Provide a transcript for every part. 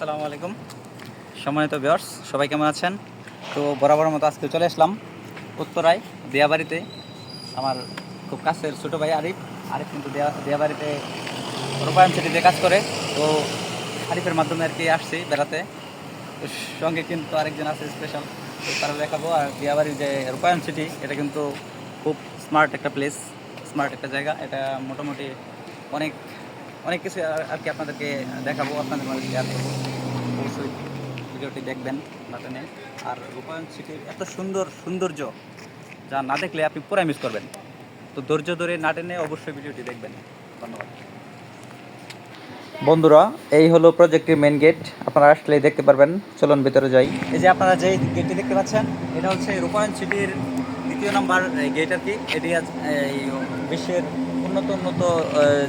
আসসালামু আলাইকুম। সম্মানিত ভিউয়ার্স সবাই কেমন আছেন? তো বরাবর মতো আজকে চলে আসলাম উত্তরায়, দিয়াবাড়িতে। আমার খুব কাছের ছোটো ভাই আরিফ। আরিফ কিন্তু দেয়া, দিয়াবাড়িতে রূপায়ণ সিটিতে কাজ করে। তো আরিফের মাধ্যমে আর কি আসছি বেড়াতে। সঙ্গে কিন্তু আরেকজন আছে স্পেশাল তো তারা দেখাবো। আর দিয়াবাড়ির যে রূপায়ণ সিটি এটা কিন্তু খুব স্মার্ট একটা প্লেস স্মার্ট একটা জায়গা। এটা মোটামুটি অনেক অনেক কিছু আর কি আপনাদেরকে দেখাবো, আপনাদের মাঝে শেয়ার করব। অবশ্যই ভিডিওটি দেখবেন নাটনে আর রূপায়ণ সিটির এত সুন্দর সৌন্দর্য যা না দেখলে আপনি পুরাই মিস করবেন। তো ধৈর্য ধরে না টেনে অবশ্যই ভিডিওটি দেখবেন। ধন্যবাদ। বন্ধুরা, এই হলো প্রজেক্টের মেন গেট আপনারা আসলে দেখতে পারবেন। চলুন ভিতরে যাই। এই যে আপনারা যে গেটটি দেখতে পাচ্ছেন, এটা হচ্ছে রূপায়ণ সিটির দ্বিতীয় নম্বর গেট আর কি। এটি বিশ্বের উন্নত উন্নত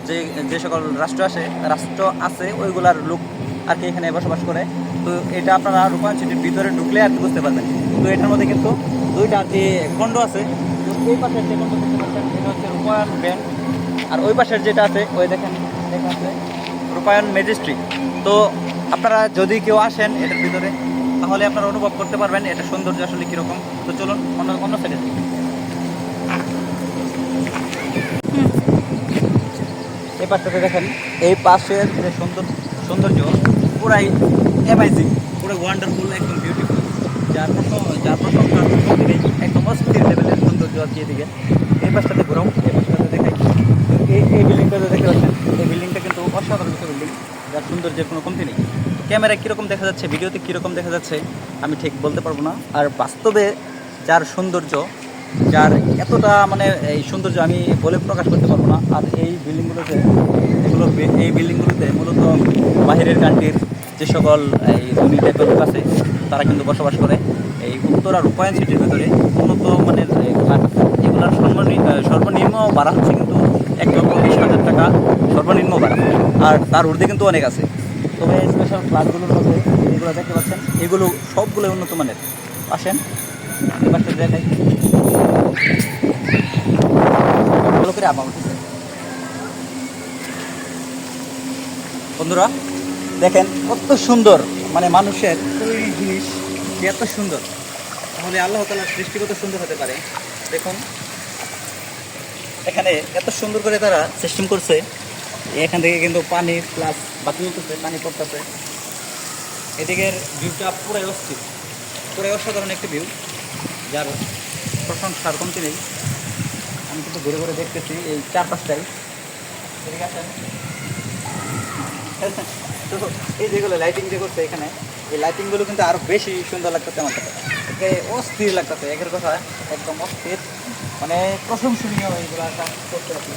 যে যে সকল রাষ্ট্র আছে রাষ্ট্র আছে, ওইগুলার লোক আর কি এখানে বসবাস করে। তো এটা আপনারা রূপায়ণ সিটির ভিতরে ঢুকলে আর বুঝতে পারবেন। তো এটার মধ্যে কিন্তু দুইটা যে খণ্ড আছে এই পাশের যে খণ্ড দেখতে পাচ্ছেন, এটা হচ্ছে রূপায়ণ ব্যাংক। আর ওই পাশের যেটা আছে, ওই দেখেন, লেখা আছে রূপায়ণ ম্যাজিস্ট্রি তো আপনারা যদি কেউ আসেন এটার ভিতরে, তাহলে আপনারা অনুভব করতে পারবেন এটা সৌন্দর্য আসলে কীরকম। তো চলুন অন্য অন্য সাইডে পাশটাতে দেখেন, এই পাশের যে সুন্দর সৌন্দর্য, পুরাই অ্যামাইজিং পুরো ওয়ান্ডারফুল একদম বিউটিফুল যার যার প্রথমে একদম অস্থির লেভেলের সৌন্দর্য কি এদিকে। এই পাশটাতে ঘোরাও, এই পাশটাতে দেখাই। এই এই বিল্ডিংটাতে দেখতে পাচ্ছেন, এই বিল্ডিংটা কিন্তু অসাধারণ একটা বিল্ডিং যার সৌন্দর্যের কোনো কমতি নেই। ক্যামেরায় কীরকম দেখা যাচ্ছে ভিডিওতে কীরকম দেখা যাচ্ছে, আমি ঠিক বলতে পারব না। আর বাস্তবে যার সৌন্দর্য যার এতটা মানে এই সৌন্দর্য আমি বলে প্রকাশ করতে পারব না। আর এই বিল্ডিংগুলোতে, এগুলো এই বিল্ডিংগুলোতে মূলত বাহিরের কান্ট্রির যে সকল এই ধনী টাইপের লোক আছে, তারা কিন্তু বসবাস করে। এই উত্তর আর রূপায়ণ সিটির ভিতরে উন্নত মানের এগুলোর সর্বনিম্ন সর্বনিম্ন ভাড়া হচ্ছে কিন্তু এক লক্ষ বিশ হাজার টাকা সর্বনিম্ন ভাড়া। আর তার ঊর্ধ্বে কিন্তু অনেক আছে। তবে স্পেশাল ফ্ল্যাটগুলোর মধ্যে যেগুলো দেখতে পাচ্ছেন, এগুলো সবগুলো উন্নত মানের। আসেন দেখাই। বন্ধুরা, দেখেন কত সুন্দর মানে মানুষের তৈরি জিনিস এত সুন্দর। তাহলে আল্লাহ তালার সৃষ্টি কত সুন্দর হতে পারে? দেখুন, এখানে এত সুন্দর করে তারা সিস্টেম করছে। এখান থেকে কিন্তু পানি প্লাস বাতি উঠতেছে পানি পড়তেছে। এদিকের ভিউটা পুরাই অস্থির, পুরাই অসাধারণ একটি ভিউ যার প্রশংসার কমতি নেই। আমি কিন্তু ঘুরে ঘুরে দেখতেছি এই চারপাশটাই। এদিকে আসেন। তো এই যেগুলো লাইটিং যে করছে এখানে, এই লাইটিংগুলো কিন্তু আরও বেশি সুন্দর লাগতেছে আমার কাছে। অস্থির লাগতেছে, একের কথা একদম অস্থির। মানে প্রশংসনীয় এইগুলো কাজ করতে আপনি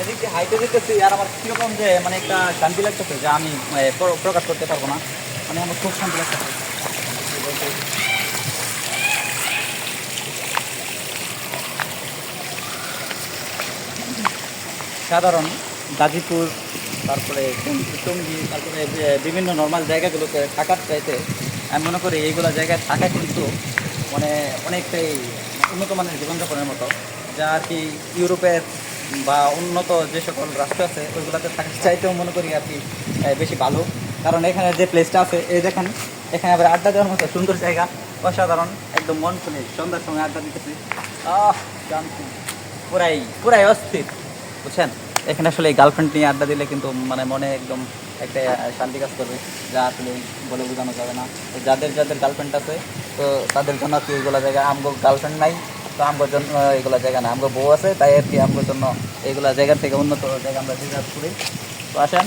এদিক হাইটে যেতেছি আর আমার কীরকম যে মানে একটা শান্তি লাগতেছে যে আমি প্রকাশ করতে পারব না। মানে আমার খুব শান্তি লাগতেছে। সাধারণ গাজীপুর, তারপরে টঙ্গী- তারপরে বিভিন্ন নর্মাল জায়গাগুলোতে থাকার চাইতে আমি মনে করি এইগুলো জায়গায় থাকা কিন্তু মানে অনেকটাই উন্নত মানের জীবনযাপনের মতো। যা আর কি ইউরোপের বা উন্নত যে সকল রাষ্ট্র আছে, ওইগুলোতে থাকার চাইতেও মনে করি আর কি বেশি ভালো। কারণ এখানে যে প্লেসটা আছে, এই দেখেন এখানে আবার আড্ডা দেওয়ার মতো সুন্দর জায়গা। অসাধারণ, একদম মন খুলে সন্ধ্যার সময় আড্ডা দিতেছি। আহ শান্তি পুরাই পুরাই অস্থির, বুঝছেন? এখানে আসলে গার্লফ্রেন্ড নিয়ে আড্ডা দিলে কিন্তু মানে মনে একদম একটা শান্তি কাজ করবে। যা আসলে বলে বোঝানো যাবে না। তো যাদের যাদের গার্লফ্রেন্ড আছে, তো তাদের জন্য কি এইগুলো জায়গা। আমগো গার্লফ্রেন্ড নাই, তো আমগোর জন্য এগুলো জায়গা না। আমগো বউ আছে, তাই আর কি আমগোর জন্য এইগুলা জায়গার থেকে উন্নত জায়গা আমরা ডিজার্ভ করি। তো আসেন।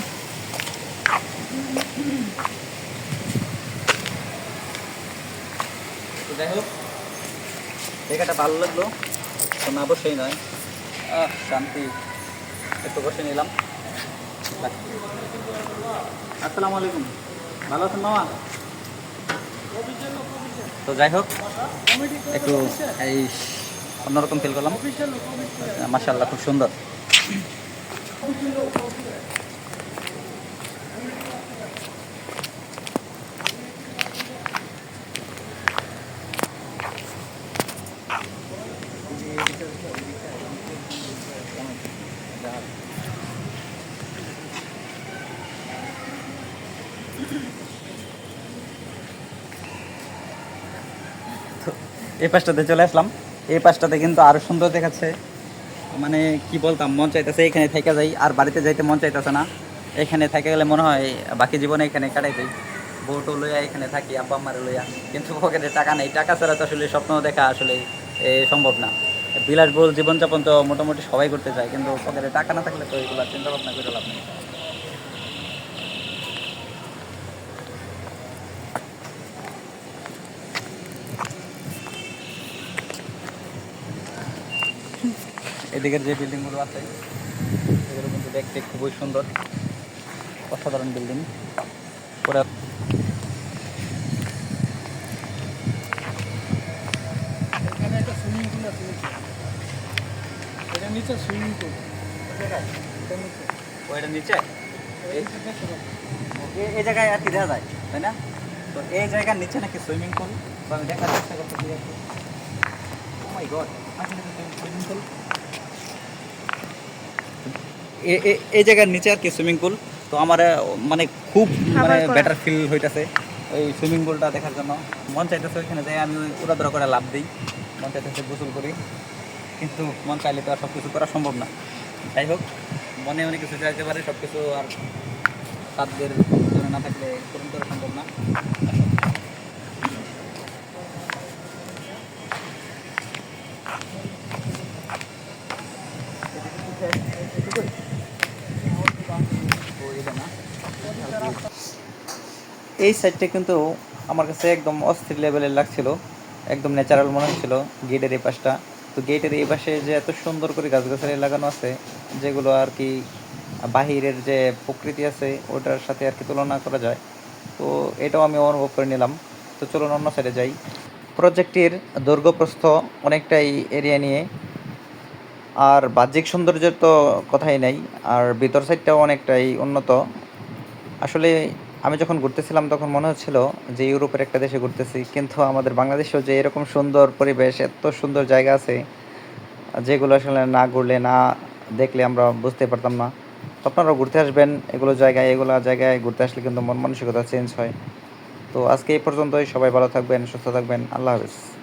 তো যাই হোক জায়গাটা ভালো লাগল। তো না অবশ্যই নয় আহ, শান্তি। একটু বসে নিলাম। আসসালামু আলাইকুম। ভালো আছেন মামা? তো যাই হোক একটু এই অন্যরকম ফিল করলাম। মাসাল্লাহ খুব সুন্দর। এই পাশটাতে চলে আসলাম। এই পাশটাতে কিন্তু আরও সুন্দর দেখাচ্ছে। মানে কি বলতাম মন চাইতেছে এখানে থেকে যাই আর বাড়িতে যাইতে মন চাইতেছে না। এখানে থেকে গেলে মনে হয় বাকি জীবনে এখানে কাটাই যাই বউটো লইয়া এখানে থাকি আব্বা আম্মারে লইয়া। কিন্তু পকেটে টাকা নেই। টাকা ছাড়া তো আসলে স্বপ্ন দেখা আসলে এ, সম্ভব না। বিলাসবহুল জীবনযাপন তো মোটামুটি সবাই করতে চায় কিন্তু পকেটে টাকা না থাকলে তো এগুলো চিন্তা ভাবনা করে লাভ নেই। এদিকের যে বিল্ডিংগুলো আছে এগুলো কিন্তু দেখতে খুবই সুন্দর। অসাধারণ বিল্ডিং পুরো এখানে একটা সুইমিং পুল আছে নিচে। নিচে সুইমিং পুল ওইটা নিচে। এই জায়গায় আর কি দেখা যায় তাই না? তো এই জায়গার নিচে নাকি সুইমিং পুল তো আমি দেখার চেষ্টা করতেছি ও মাই গড আসলে সুইমিং পুল এই জায়গার নিচে আর কি সুইমিং পুল তো আমার মানে খুব মানে বেটার ফিল হইতাছে ওই সুইমিং পুলটা দেখার জন্য। মন চাইতেছে ওইখানে যাই আমি ওই উড়াদুরা করে লাভ দিই। মন চাইতেছে গোসল করি। কিন্তু মন চাইলে তো আর সব কিছু করা সম্ভব না। যাই হোক মনে অনেক কিছু চাইতে পারে সব কিছু আর তাদের জন্য না থাকলে পূরণ করা সম্ভব না। এই সাইডটা কিন্তু আমার কাছে একদম অস্থির লেভেলের লাগছিল, একদম ন্যাচারাল মনে হচ্ছিল গেটের এই পাশটা। তো গেটের এই পাশে যে এত সুন্দর করে গাছগাছালি লাগানো আছে, যেগুলো আর কি বাহিরের যে প্রকৃতি আছে, ওটার সাথে আর কি তুলনা করা যায়, তো এটাও আমি অনুভব করে নিলাম। তো চলুন অন্য সাইডে যাই। প্রজেক্টটির দৈর্ঘ্যপ্রস্থ অনেকটাই এরিয়া নিয়ে, আর বাহ্যিক সৌন্দর্যের তো কথাই নাই, আর ভিতর সাইডটাও অনেকটাই উন্নত। আসলে আমি যখন ঘুরতেছিলাম, তখন মনে হচ্ছিল যে ইউরোপের একটা দেশে ঘুরতেছি। কিন্তু আমাদের বাংলাদেশেও যে এরকম সুন্দর পরিবেশ, এত সুন্দর জায়গা আছে, যেগুলো আসলে না ঘুরলে, না দেখলে আমরা বুঝতে পারতাম না। তো আপনারাও ঘুরতে আসবেন, এগুলো জায়গায় এগুলো জায়গায় ঘুরতে আসলে কিন্তু মন মানসিকতা চেঞ্জ হয়। তো আজকে এই পর্যন্তই। সবাই ভালো থাকবেন, সুস্থ থাকবেন। আল্লাহ হাফিজ।